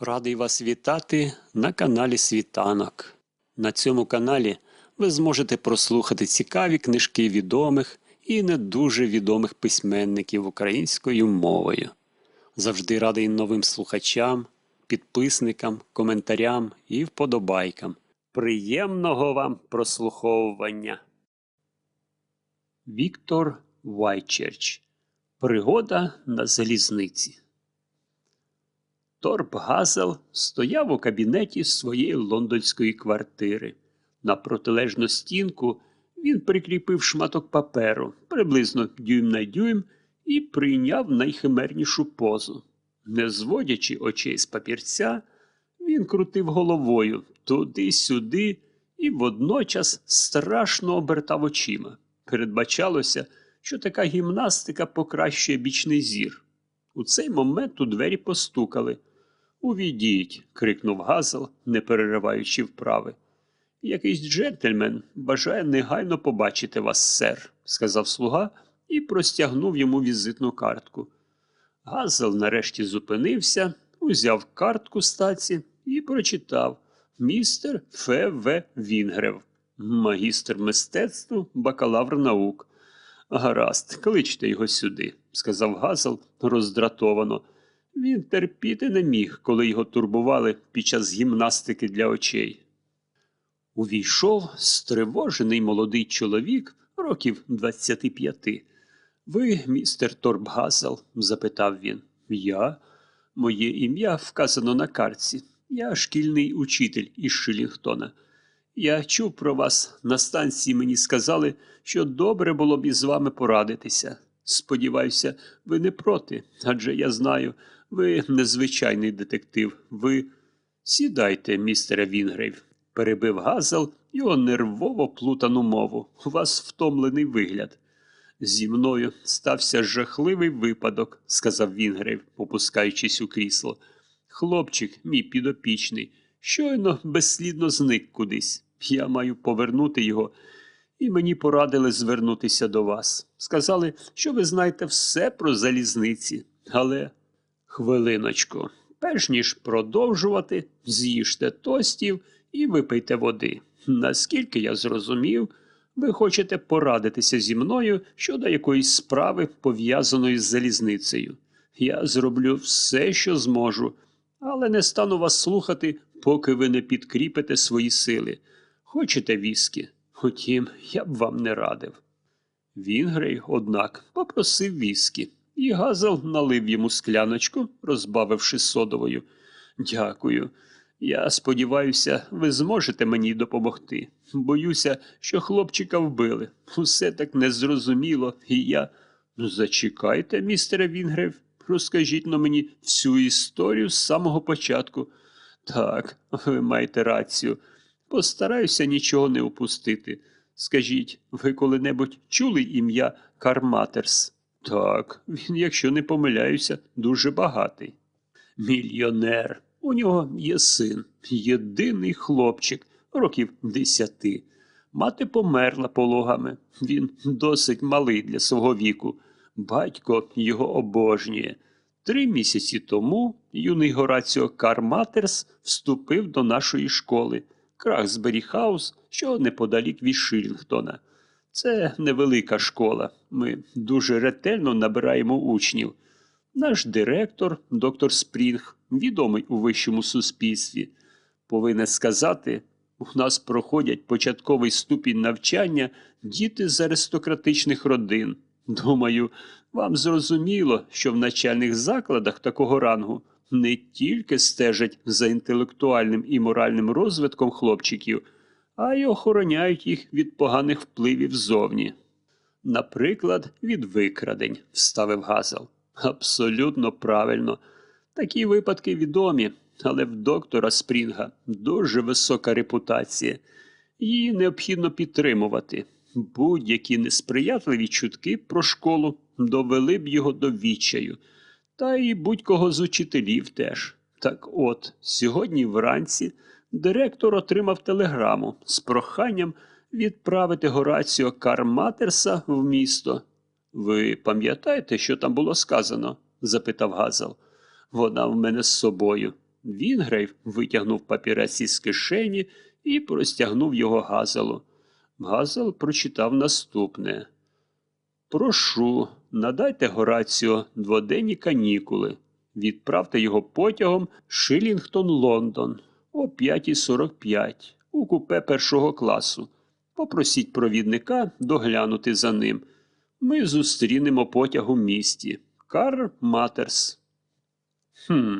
Радий вас вітати на каналі Світанок. На цьому каналі ви зможете прослухати цікаві книжки відомих і не дуже відомих письменників українською мовою. Завжди радий новим слухачам, підписникам, коментарям і вподобайкам. Приємного вам прослуховування. Віктор Вайчерч. Пригода на залізниці. Торп Газел стояв у кабінеті своєї лондонської квартири. На протилежну стінку він прикріпив шматок паперу, приблизно дюйм на дюйм, і прийняв найхимернішу позу. Не зводячи очей з папірця, він крутив головою туди-сюди і водночас страшно обертав очима. Передбачалося, що така гімнастика покращує бічний зір. У цей момент у двері постукали. Увійдіть, крикнув Газел, не перериваючи вправи. Якийсь джентльмен бажає негайно побачити вас, сер, сказав слуга і простягнув йому візитну картку. Газел нарешті зупинився, узяв картку стаці і прочитав містер Ф. В. Вінгрев, магістр мистецтва, бакалавр наук. Гаразд, кличте його сюди, сказав Газел роздратовано. Він терпіти не міг, коли його турбували під час гімнастики для очей. Увійшов стривожений молодий чоловік років 25. Ви, містер Торбгазел? запитав він. Я? Моє ім'я вказано на картці. Я шкільний учитель із Шилінгтона. Я чув про вас на станції мені сказали, що добре було б із вами порадитися. Сподіваюся, ви не проти, адже я знаю, ви незвичайний детектив. Ви сідайте, містере Вінгрейв, перебив Газел його нервово плутану мову. У вас втомлений вигляд. Зі мною стався жахливий випадок, сказав Вінгрейв, опускаючись у крісло. Хлопчик, мій підопічний, щойно безслідно зник кудись. Я маю повернути його, і мені порадили звернутися до вас. Сказали, що ви знаєте все про залізниці. Але, хвилиночку, перш ніж продовжувати, з'їжте тостів і випийте води. Наскільки я зрозумів, ви хочете порадитися зі мною щодо якоїсь справи, пов'язаної з залізницею. Я зроблю все, що зможу, але не стану вас слухати, поки ви не підкріпите свої сили. Хочете віскі? Утім, я б вам не радив. Вінгрей, однак, попросив віскі, і Газел налив йому скляночку, розбавивши содовою. Дякую. Я сподіваюся, ви зможете мені допомогти. Боюся, що хлопчика вбили. Усе так незрозуміло, і я. Ну, зачекайте, містере Вінгрев, розкажіть на мені всю історію з самого початку. Так, ви маєте рацію. Постараюся нічого не упустити. Скажіть, ви коли-небудь чули ім'я Карматерс? Так, він, якщо не помиляюся, дуже багатий. Мільйонер. У нього є син, єдиний хлопчик, років десяти. Мати померла пологами. Він досить малий для свого віку. Батько його обожнює. Три місяці тому юний Гораціо Карматерс вступив до нашої школи. Крахсбері Хаус, що неподалік від Шилінгтона. Це невелика школа. Ми дуже ретельно набираємо учнів. Наш директор, доктор Спрінг, відомий у вищому суспільстві. Повинен сказати, у нас проходять початковий ступінь навчання діти з аристократичних родин. Думаю, вам зрозуміло, що в начальних закладах такого рангу не тільки стежать за інтелектуальним і моральним розвитком хлопчиків, а й охороняють їх від поганих впливів зовні. Наприклад, від викрадень, вставив Газел. Абсолютно правильно. Такі випадки відомі, але в доктора Спрінга дуже висока репутація. Її необхідно підтримувати. Будь-які несприятливі чутки про школу довели б його до відчаю. Та й будь-кого з учителів теж. Так от, сьогодні вранці директор отримав телеграму з проханням відправити Гораціо Карматерса в місто. Ви пам'ятаєте, що там було сказано? запитав Газел. Вона в мене з собою. Вінгрейв витягнув папірець із кишені і простягнув його Газелу. Газел прочитав наступне. Прошу, надайте Гораціо дводенні канікули. Відправте його потягом Шилінгтон, Лондон о 5.45 у купе першого класу. Попросіть провідника доглянути за ним. Ми зустрінемо потяг у місті. Карл Матерс. Хм,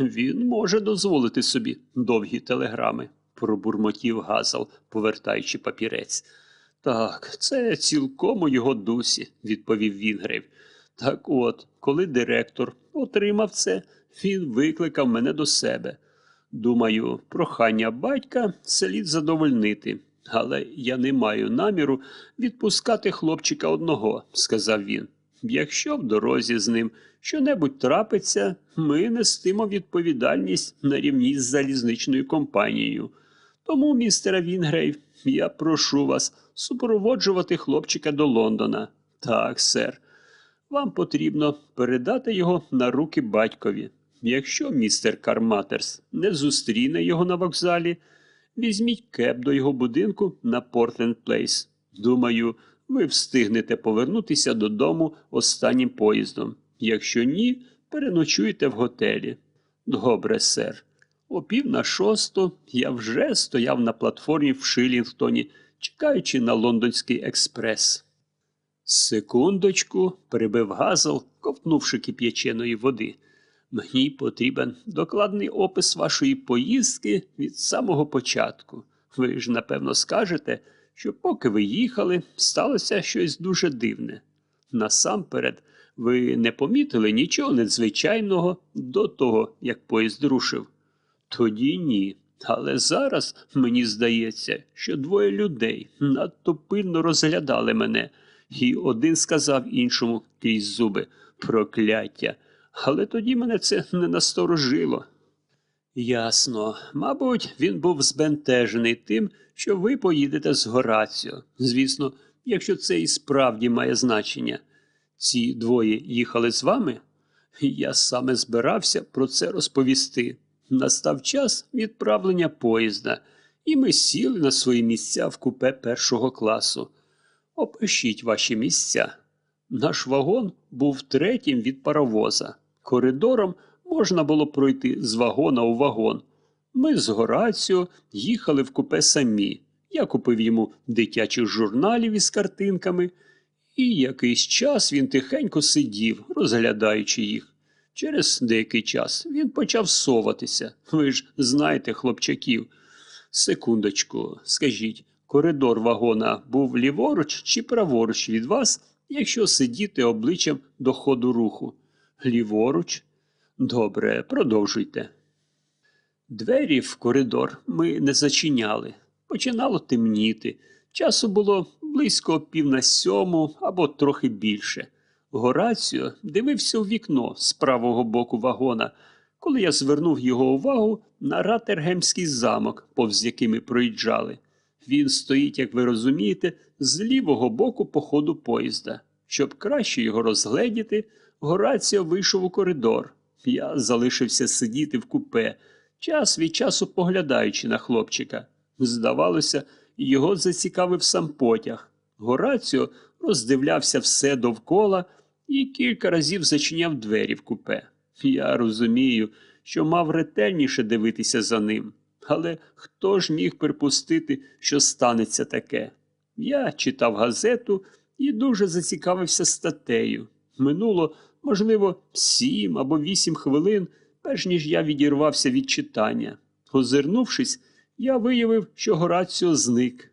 він може дозволити собі довгі телеграми, пробурмотів Газал, повертаючи папірець. Так, це цілком у його дусі, відповів Вінгрейв. Так от, коли директор отримав це, він викликав мене до себе. Думаю, прохання батька слід задовольнити, але я не маю наміру відпускати хлопчика одного, сказав він. Якщо в дорозі з ним що-небудь трапиться, ми нестимо відповідальність на рівні з залізничною компанією. Тому, містере Вінгрейв, я прошу вас супроводжувати хлопчика до Лондона. Так, сер. Вам потрібно передати його на руки батькові. Якщо містер Карматерс не зустріне його на вокзалі, візьміть кеп до його будинку на Портленд Плейс. Думаю, ви встигнете повернутися додому останнім поїздом. Якщо ні, переночуйте в готелі. Добре, сер. О пів на шосту я вже стояв на платформі в Шилінгтоні, чекаючи на лондонський експрес. Секундочку, перебив Газел, ковтнувши кип'яченої води. Мені потрібен докладний опис вашої поїздки від самого початку. Ви ж, напевно, скажете, що поки ви їхали, сталося щось дуже дивне. Насамперед, ви не помітили нічого надзвичайного до того, як поїзд рушив. Тоді ні. Але зараз мені здається, що двоє людей надто пильно розглядали мене, і один сказав іншому крізь зуби прокляття. Але тоді мене це не насторожило. Ясно. Мабуть, він був збентежений тим, що ви поїдете з Гораціо. Звісно, якщо це і справді має значення. Ці двоє їхали з вами? Я саме збирався про це розповісти. Настав час відправлення поїзда, і ми сіли на свої місця в купе першого класу. Опишіть ваші місця. Наш вагон був третім від паровоза. Коридором можна було пройти з вагона у вагон. Ми з Гораціо їхали в купе самі. Я купив йому дитячих журналів із картинками, і якийсь час він тихенько сидів, розглядаючи їх. Через деякий час він почав соватися. Ви ж знаєте, хлопчаків. Секундочку, скажіть, коридор вагона був ліворуч чи праворуч від вас, якщо сидіти обличчям до ходу руху? Ліворуч? Добре, продовжуйте. Двері в коридор ми не зачиняли. Починало темніти. Часу було близько пів на сьому або трохи більше. Гораціо дивився у вікно з правого боку вагона, коли я звернув його увагу на Ратергемський замок, повз який ми проїжджали. Він стоїть, як ви розумієте, з лівого боку по ходу поїзда. Щоб краще його розгледіти, Гораціо вийшов у коридор. Я залишився сидіти в купе, час від часу поглядаючи на хлопчика. Здавалося, його зацікавив сам потяг. Гораціо роздивлявся все довкола і кілька разів зачиняв двері в купе. Я розумію, що мав ретельніше дивитися за ним, але хто ж міг припустити, що станеться таке? Я читав газету і дуже зацікавився статтею. Минуло, можливо, сім або вісім хвилин, перш ніж я відірвався від читання. Озирнувшись, я виявив, що Гораціо зник.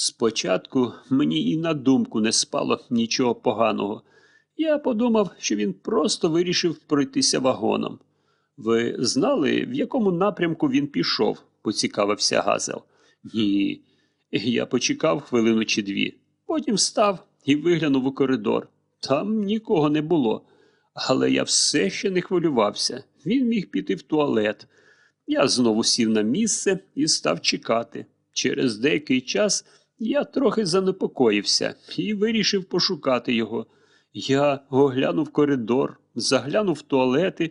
Спочатку мені і на думку не спало нічого поганого. Я подумав, що він просто вирішив пройтися вагоном. Ви знали, в якому напрямку він пішов? поцікавився Газел. Ні. Я почекав хвилину чи дві. Потім встав і виглянув у коридор. Там нікого не було. Але я все ще не хвилювався. Він міг піти в туалет. Я знову сів на місце і став чекати. Через деякий час я трохи занепокоївся і вирішив пошукати його. Я оглянув коридор, заглянув в туалети,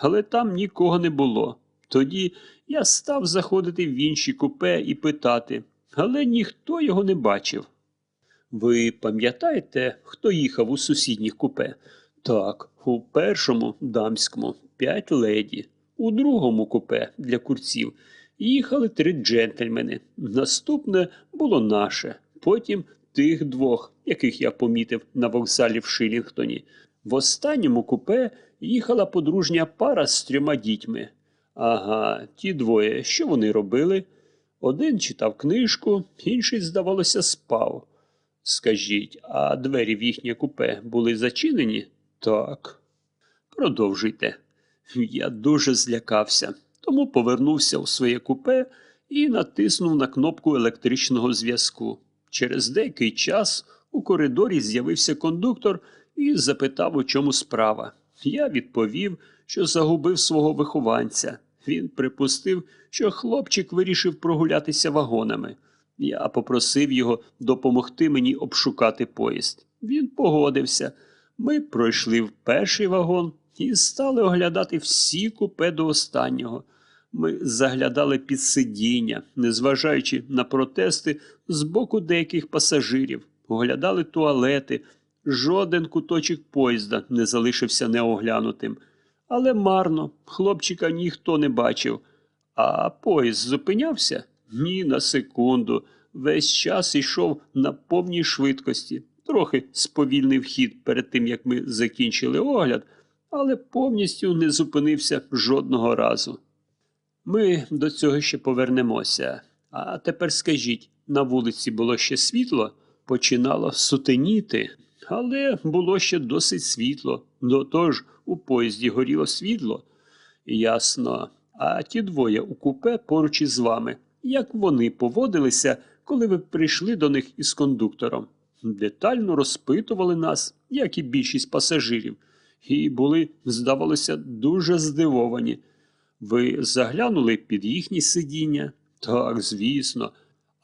але там нікого не було. Тоді я став заходити в інші купе і питати, але ніхто його не бачив. Ви пам'ятаєте, хто їхав у сусідніх купе? Так, у першому дамському п'ять леді, у другому купе для курців їхали три джентльмени. Наступне було наше, потім тих двох, яких я помітив на вокзалі в Шилінгтоні. В останньому купе їхала подружня пара з трьома дітьми. Ага, ті двоє, що вони робили? Один читав книжку, інший, здавалося, спав. Скажіть, а двері в їхнє купе були зачинені? Так. Продовжуйте. Я дуже злякався, тому повернувся у своє купе і натиснув на кнопку електричного зв'язку. Через деякий час у коридорі з'явився кондуктор і запитав, у чому справа. Я відповів, що загубив свого вихованця. Він припустив, що хлопчик вирішив прогулятися вагонами. Я попросив його допомогти мені обшукати поїзд. Він погодився. Ми пройшли в перший вагон і стали оглядати всі купе до останнього. Ми заглядали під сидіння, незважаючи на протести з боку деяких пасажирів, оглядали туалети. Жоден куточок поїзда не залишився неоглянутим. Але марно, хлопчика ніхто не бачив. А поїзд зупинявся? Ні на секунду. Весь час йшов на повній швидкості. Трохи сповільнив хід перед тим, як ми закінчили огляд, але повністю не зупинився жодного разу. Ми до цього ще повернемося. А тепер скажіть, на вулиці було ще світло, починало сутеніти, але було ще досить світло. До того ж, у поїзді горіло світло. Ясно. А ті двоє у купе поруч із вами. Як вони поводилися, коли ви прийшли до них із кондуктором? Детально розпитували нас, як і більшість пасажирів, і були, здавалося, дуже здивовані. Ви заглянули під їхні сидіння? Так, звісно.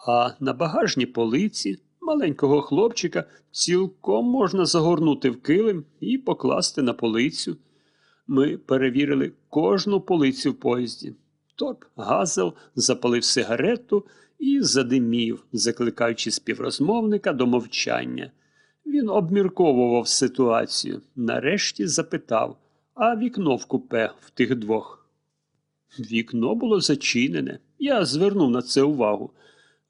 А на багажній полиці маленького хлопчика цілком можна загорнути в килим і покласти на полицю. Ми перевірили кожну полицю в поїзді. Торп Газел запалив сигарету і задимів, закликаючи співрозмовника до мовчання. Він обмірковував ситуацію, нарешті запитав, а вікно в купе в тих двох. Вікно було зачинене. Я звернув на це увагу.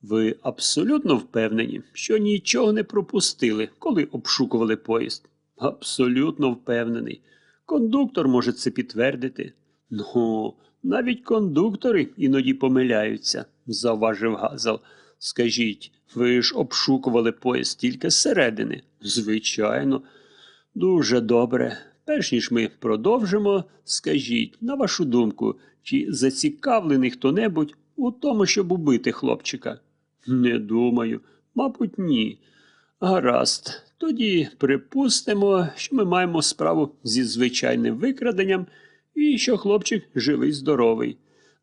Ви абсолютно впевнені, що нічого не пропустили, коли обшукували поїзд? Абсолютно впевнений. Кондуктор може це підтвердити. Ну, навіть кондуктори іноді помиляються, завважив Газал. Скажіть, ви ж обшукували поїзд тільки зсередини? Звичайно. Дуже добре. Перш ніж ми продовжимо, скажіть, на вашу думку, чи зацікавлений хто-небудь у тому, щоб убити хлопчика? Не думаю, мабуть, ні. Гаразд, тоді припустимо, що ми маємо справу зі звичайним викраденням і що хлопчик живий здоровий.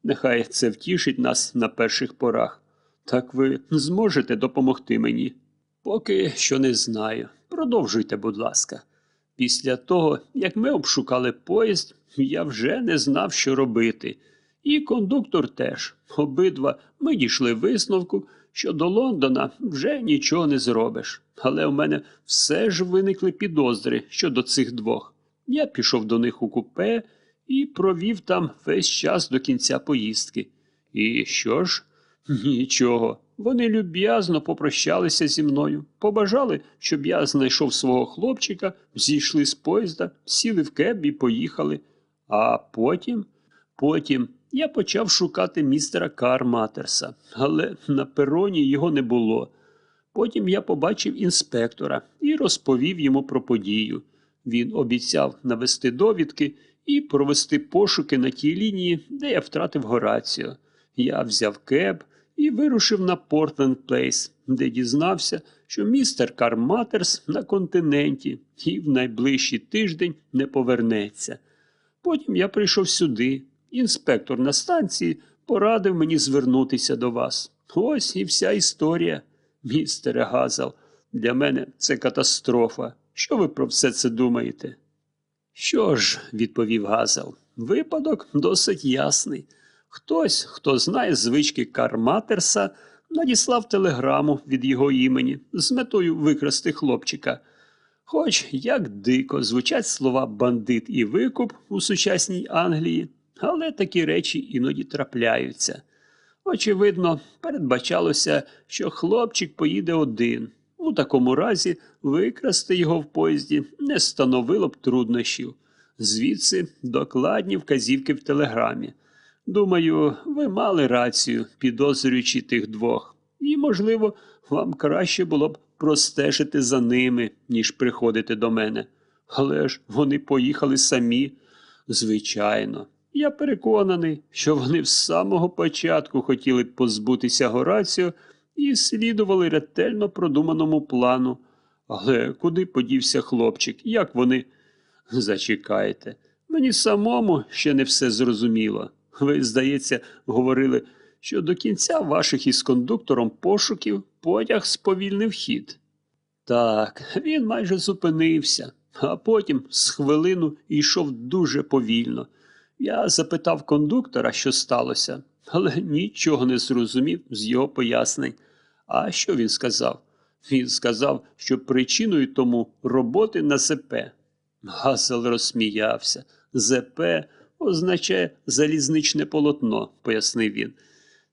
Нехай це втішить нас на перших порах. Так ви зможете допомогти мені? Поки що не знаю. Продовжуйте, будь ласка. Після того, як ми обшукали поїзд, я вже не знав, що робити. І кондуктор теж. Обидва ми дійшли висновку, що до Лондона вже нічого не зробиш. Але у мене все ж виникли підозри щодо цих двох. Я пішов до них у купе і провів там весь час до кінця поїздки. І що ж? Нічого. Вони люб'язно попрощалися зі мною, побажали, щоб я знайшов свого хлопчика, зійшли з поїзда, сіли в кеб і поїхали. А потім, потім я почав шукати містера Карматерса, але на пероні його не було. Потім я побачив інспектора і розповів йому про подію. Він обіцяв навести довідки і провести пошуки на тій лінії, де я втратив Гораціо. Я взяв кеб і вирушив на Портленд Плейс, де дізнався, що містер Карматерс на континенті і в найближчий тиждень не повернеться. Потім я прийшов сюди. Інспектор на станції порадив мені звернутися до вас. Ось і вся історія, містере Газал. Для мене це катастрофа. Що ви про все це думаєте? Що ж, відповів Газал, Випадок досить ясний. Хтось, хто знає звички Карматерса, надіслав телеграму від його імені з метою викрасти хлопчика. Хоч як дико звучать слова бандит і викуп у сучасній Англії, але такі речі іноді трапляються. Очевидно, передбачалося, що хлопчик поїде один. У такому разі викрасти його в поїзді не становило б труднощів. Звідси докладні вказівки в телеграмі. Думаю, ви мали рацію, підозрюючи тих двох, і, можливо, вам краще було б простежити за ними, ніж приходити до мене. Але ж вони поїхали самі. Звичайно, я переконаний, що вони з самого початку хотіли позбутися Гораціо і слідували ретельно продуманому плану. Але куди подівся хлопчик? Як вони. Зачекайте, мені самому ще не все зрозуміло. Ви, здається, говорили, що до кінця ваших із кондуктором пошуків потяг сповільнив хід. Так, він майже зупинився, а потім з хвилину йшов дуже повільно. Я запитав кондуктора, що сталося, але нічого не зрозумів з його пояснень. А що він сказав? Він сказав, що причиною тому роботи на ЗП. Гасел розсміявся. ЗП означає залізничне полотно, пояснив він.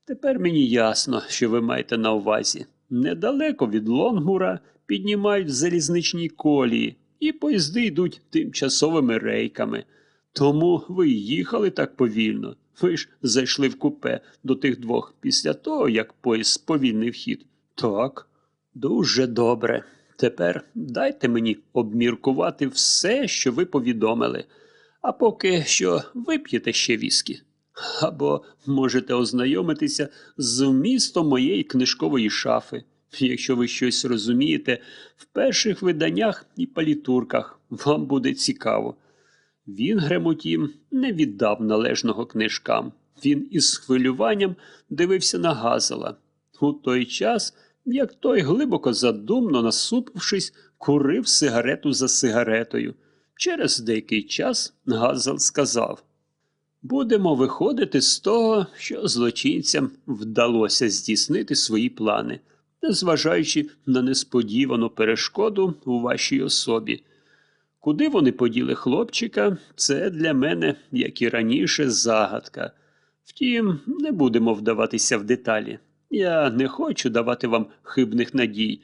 Тепер мені ясно, що ви маєте на увазі. Недалеко від Лонгмура піднімають залізничні колії, і поїзди йдуть тимчасовими рейками. Тому ви їхали так повільно. Ви ж зайшли в купе до тих двох після того, як поїзд сповільнив хід. Так, дуже добре. Тепер дайте мені обміркувати все, що ви повідомили. А поки що вип'єте ще віскі. Або можете ознайомитися з вмістом моєї книжкової шафи. Якщо ви щось розумієте, в перших виданнях і палітурках вам буде цікаво. Він, Гремотім, не віддав належного книжкам. Він із хвилюванням дивився на Газела. У той час, як той, глибоко задумно насупившись, курив сигарету за сигаретою. Через деякий час Газел сказав Будемо виходити з того, що злочинцям вдалося здійснити свої плани, незважаючи на несподівану перешкоду у вашій особі. Куди вони поділи хлопчика, це для мене, як і раніше, загадка. Втім, не будемо вдаватися в деталі. Я не хочу давати вам хибних надій,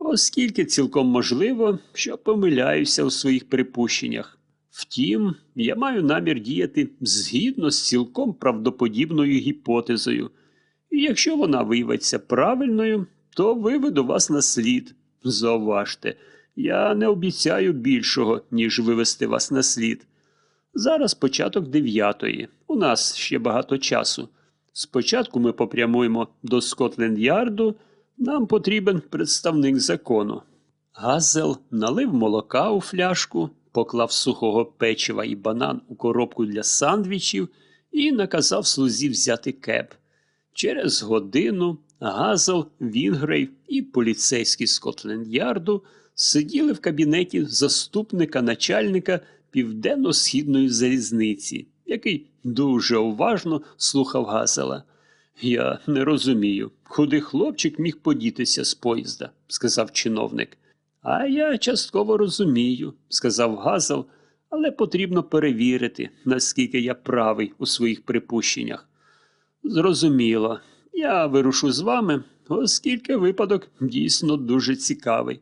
оскільки цілком можливо, що помиляюся у своїх припущеннях. Втім, я маю намір діяти згідно з цілком правдоподібною гіпотезою. І якщо вона виявиться правильною, то виведу вас на слід. Зауважте, я не обіцяю більшого, ніж вивести вас на слід. Зараз початок дев'ятої. У нас ще багато часу. Спочатку ми попрямуємо до Скотленд-Ярду. Нам потрібен представник закону. Газел налив молока у фляжку, поклав сухого печива і банан у коробку для сандвічів і наказав слузі взяти кеп. Через годину Газел, Вінгрейв і поліцейський Скотленд-Ярду сиділи в кабінеті заступника начальника південно-східної залізниці, який дуже уважно слухав Газела. Я не розумію, куди хлопчик міг подітися з поїзда, сказав чиновник. А я частково розумію, сказав Газел, але потрібно перевірити, наскільки я правий у своїх припущеннях. Зрозуміло, я вирушу з вами, оскільки випадок дійсно дуже цікавий.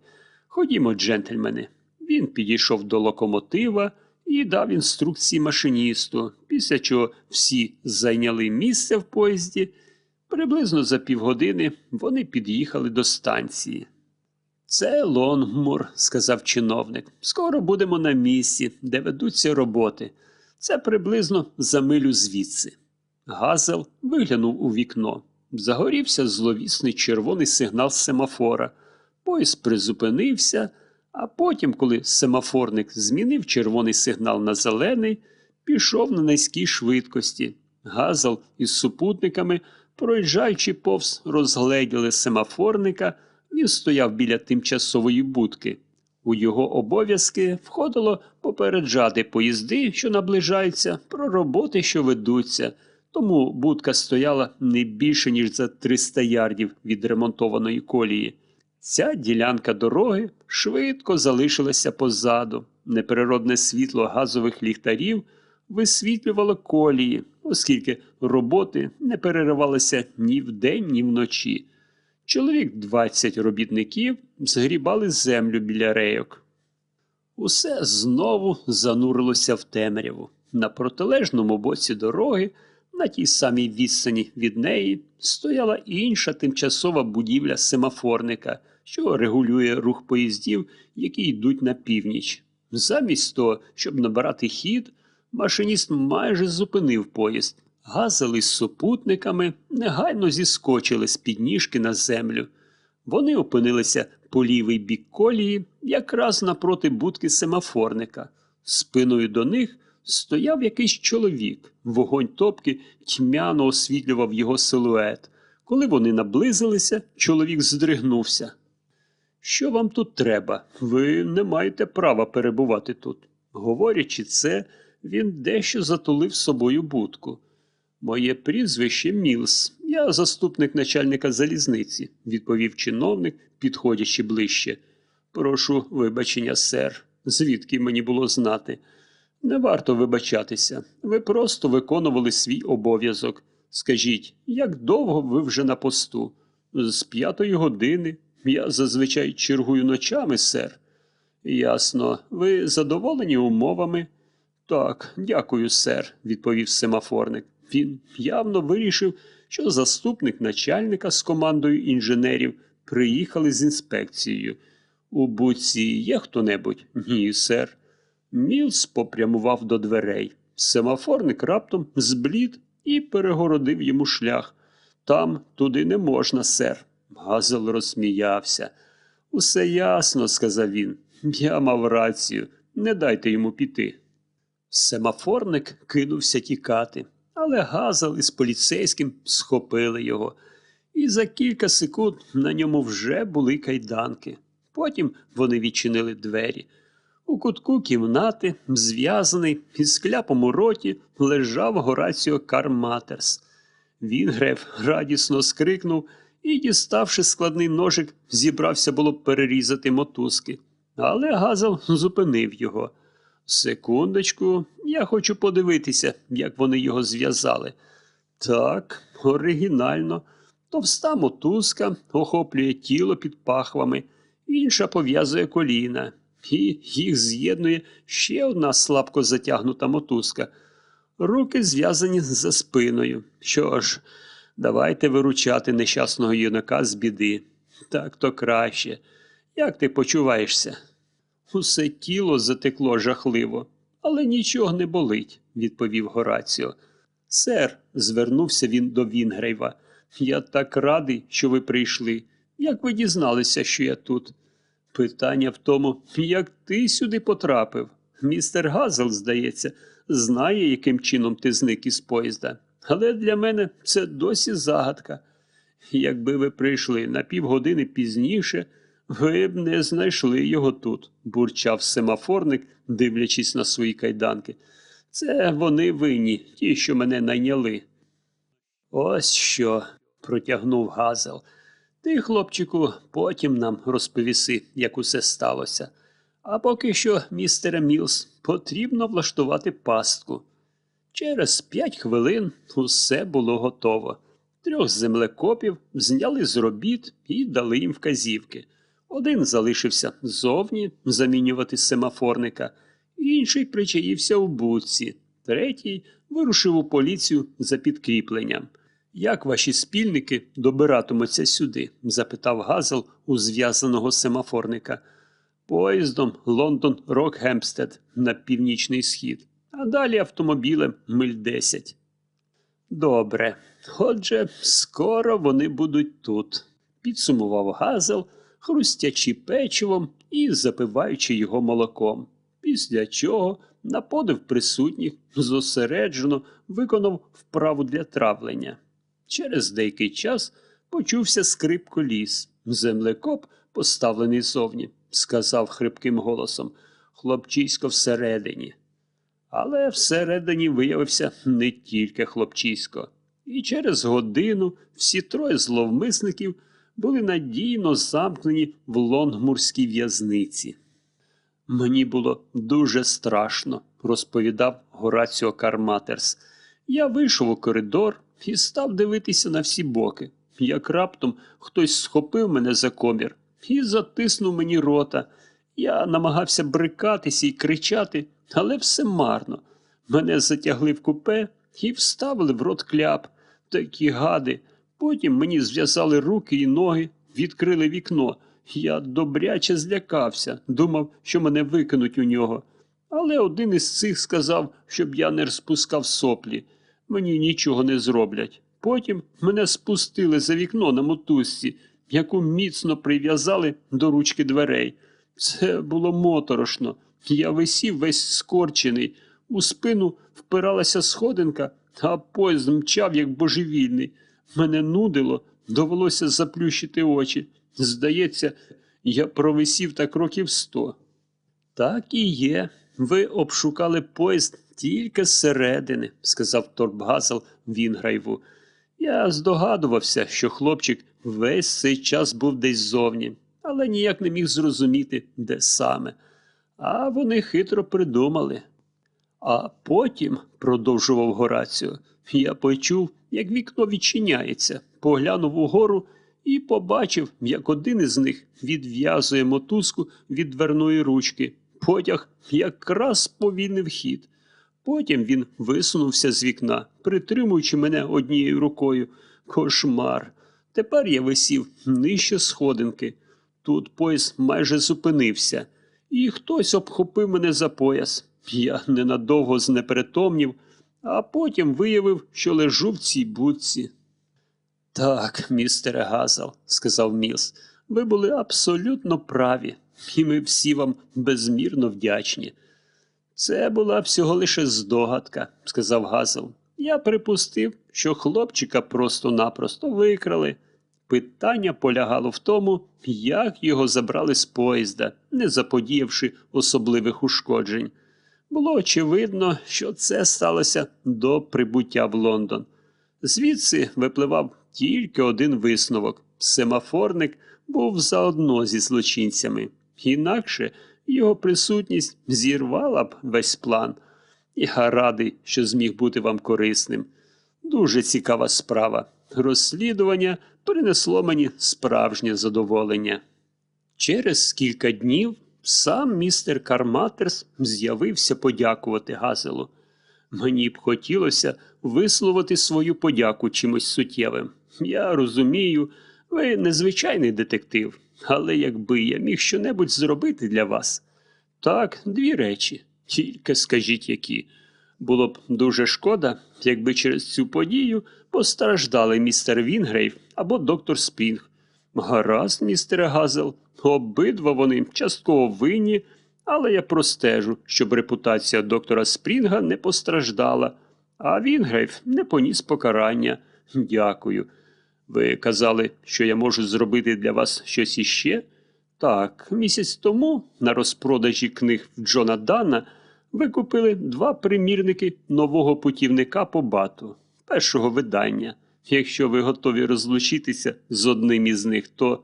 Ходімо, джентльмени. Він підійшов до локомотива і дав інструкції машиністу, після чого всі зайняли місце в поїзді. Приблизно за півгодини вони під'їхали до станції. Це Лонгмур, сказав чиновник. Скоро будемо на місці, де ведуться роботи. Це приблизно за милю звідси. Газел виглянув у вікно. Загорівся зловісний червоний сигнал семафора. Поїзд призупинився, а потім, коли семафорник змінив червоний сигнал на зелений, пішов на низькій швидкості. Газел із супутниками, проїжджаючи повз, розгледіли семафорника, він стояв біля тимчасової будки. У його обов'язки входило попереджати поїзди, що наближаються, про роботи, що ведуться, тому будка стояла не більше, ніж за 300 ярдів від ремонтованої колії. Ця ділянка дороги швидко залишилася позаду. Неприродне світло газових ліхтарів висвітлювало колії, оскільки роботи не переривалися ні вдень, ні вночі. Чоловік 20 робітників згрібали землю біля рейок. Усе знову занурилося в темряву. На протилежному боці дороги, на тій самій відстані від неї, стояла інша тимчасова будівля семафорника, що регулює рух поїздів, які йдуть на північ. Замість того, щоб набирати хід, машиніст майже зупинив поїзд. Газели з супутниками негайно зіскочили з підніжки на землю. Вони опинилися по лівий бік колії, якраз напроти будки семафорника. Спиною до них стояв якийсь чоловік. Вогонь топки тьмяно освітлював його силует. Коли вони наблизилися, чоловік здригнувся. Що вам тут треба? Ви не маєте права перебувати тут. Говорячи це, він дещо затулив собою будку. Моє прізвище Мілс. Я заступник начальника залізниці, відповів чиновник, підходячи ближче. Прошу вибачення, сер. Звідки мені було знати? Не варто вибачатися. Ви просто виконували свій обов'язок. Скажіть, як довго ви вже на посту? З п'ятої години. Я зазвичай чергую ночами, сер. Ясно. Ви задоволені умовами? Так, дякую, сер, відповів семафорник. Він явно вирішив, що заступник начальника з командою інженерів приїхали з інспекцією. У буці є хто-небудь? Ні, сер. Мілс попрямував до дверей. Семафорник раптом зблід і перегородив йому шлях. Там туди не можна, сер. Газел розсміявся. Усе ясно, сказав він. Я мав рацію. Не дайте йому піти. Семафорник кинувся тікати, але Газел із поліцейським схопили його, і за кілька секунд на ньому вже були кайданки. Потім вони відчинили двері. У кутку кімнати, зв'язаний із кляпом у роті, лежав Гораціо Карматерс. Вінгрев радісно скрикнув і, діставши складний ножик, зібрався було перерізати мотузки. Але Газел зупинив його. Секундочку, я хочу подивитися, як вони його зв'язали. Так, оригінально. Товста мотузка охоплює тіло під пахвами, інша пов'язує коліна, і їх з'єднує ще одна слабко затягнута мотузка. Руки зв'язані за спиною. Що ж, давайте виручати нещасного юнака з біди. Так то краще. Як ти почуваєшся? Усе тіло затекло жахливо, але нічого не болить, відповів Гораціо. Сер, звернувся він до Вінгрейва. Я так радий, що ви прийшли. Як ви дізналися, що я тут? Питання в тому, як ти сюди потрапив. Містер Газел, здається, знає, яким чином ти зник із поїзда. Але для мене це досі загадка. Якби ви прийшли на півгодини пізніше, ви б не знайшли його тут, бурчав семафорник, дивлячись на свої кайданки. Це вони винні, ті, що мене найняли. Ось що, протягнув Газел. Ти, хлопчику, потім нам розповіси, як усе сталося. А поки що, містере Мілс, потрібно влаштувати пастку. Через п'ять хвилин усе було готово. Трьох землекопів зняли з робіт і дали їм вказівки. Один залишився ззовні замінювати семафорника, інший причаївся у будці, третій вирушив у поліцію за підкріпленнем. Як ваші спільники добиратимуться сюди? запитав Газел у зв'язаного семафорника. Поїздом Лондон Рокгемпстед на північний схід, а далі автомобілем миль 10. Добре. Отже, скоро вони будуть тут, підсумував Газел, хрустячи печивом і запиваючи його молоком. Після чого на подив присутніх зосереджено виконав вправу для травлення. Через деякий час почувся скрип коліс. Землекоп, поставлений зовні, сказав хрипким голосом. Хлопчисько всередині. Але всередині виявився не тільки хлопчисько. І через годину всі троє зловмисників були надійно замкнені в лонгмурській в'язниці. Мені було дуже страшно, розповідав Гораціо Карматерс. Я вийшов у коридор і став дивитися на всі боки. Як раптом хтось схопив мене за комір і затиснув мені рота. Я намагався брикатися і кричати, але все марно. Мене затягли в купе і вставили в рот кляп. Такі гади. Потім мені зв'язали руки і ноги, відкрили вікно. Я добряче злякався, думав, що мене викинуть у нього. Але один із цих сказав, щоб я не розпускав соплі. Мені нічого не зроблять. Потім мене спустили за вікно на мотузці, яку міцно прив'язали до ручки дверей. Це було моторошно. Я висів весь скорчений. У спину впиралася сходинка, а поїзд мчав, як божевільний. Мене нудило, довелося заплющити очі. Здається, я провисів так років сто. Так і є. Ви обшукали поїзд тільки зсередини, сказав Торбгазел Вінграйву. Я здогадувався, що хлопчик весь цей час був десь зовні, але ніяк не міг зрозуміти, де саме. А вони хитро придумали. А потім, продовжував Гораціо, я почув, як вікно відчиняється, поглянув угору і побачив, як один із них відв'язує мотузку від дверної ручки. Потяг якраз повільнив хід. Потім він висунувся з вікна, притримуючи мене однією рукою. Кошмар. Тепер я висів нижче сходинки. Тут поїзд майже зупинився, і хтось обхопив мене за пояс. Я ненадовго знепритомнів, а потім виявив, що лежу в цій будці. Так, містере Газал, сказав Мілс, ви були абсолютно праві, і ми всі вам безмірно вдячні. Це була всього лише здогадка, сказав Газел. Я припустив, що хлопчика просто-напросто викрали. Питання полягало в тому, як його забрали з поїзда, не заподіявши особливих ушкоджень. Було очевидно, що це сталося до прибуття в Лондон. Звідси випливав тільки один висновок семафорник був заодно зі злочинцями. Інакше його присутність зірвала б весь план. Я радий, що зміг бути вам корисним. Дуже цікава справа. Розслідування принесло мені справжнє задоволення. Через кілька днів сам містер Карматерс з'явився подякувати Газелу. Мені б хотілося висловити свою подяку чимось суттєвим. Я розумію, ви незвичайний детектив, але якби я міг щонебудь зробити для вас. Так, дві речі, тільки скажіть які. Було б дуже шкода, якби через цю подію постраждали містер Вінгрейв або доктор Спінг. Гаразд, містере Газел, обидва вони частково винні, але я простежу, щоб репутація доктора Спрінга не постраждала, а Вінгрейв не поніс покарання. Дякую. Ви казали, що я можу зробити для вас щось іще? Так, місяць тому на розпродажі книг Джона Дана ви купили два примірники нового путівника по бату, першого видання. Якщо ви готові розлучитися з одним із них, то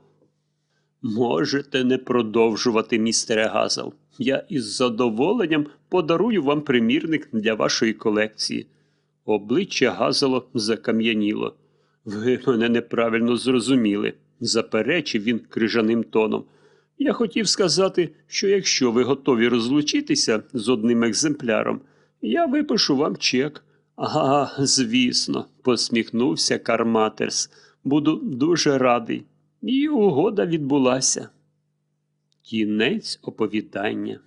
можете не продовжувати, містере Газал. Я із задоволенням подарую вам примірник для вашої колекції. Обличчя Газало закам'яніло. Ви мене неправильно зрозуміли, заперечив він крижаним тоном. Я хотів сказати, що якщо ви готові розлучитися з одним екземпляром, я випишу вам чек. Ага, звісно, посміхнувся Карматерс. Буду дуже радий. І угода відбулася. Кінець оповідання.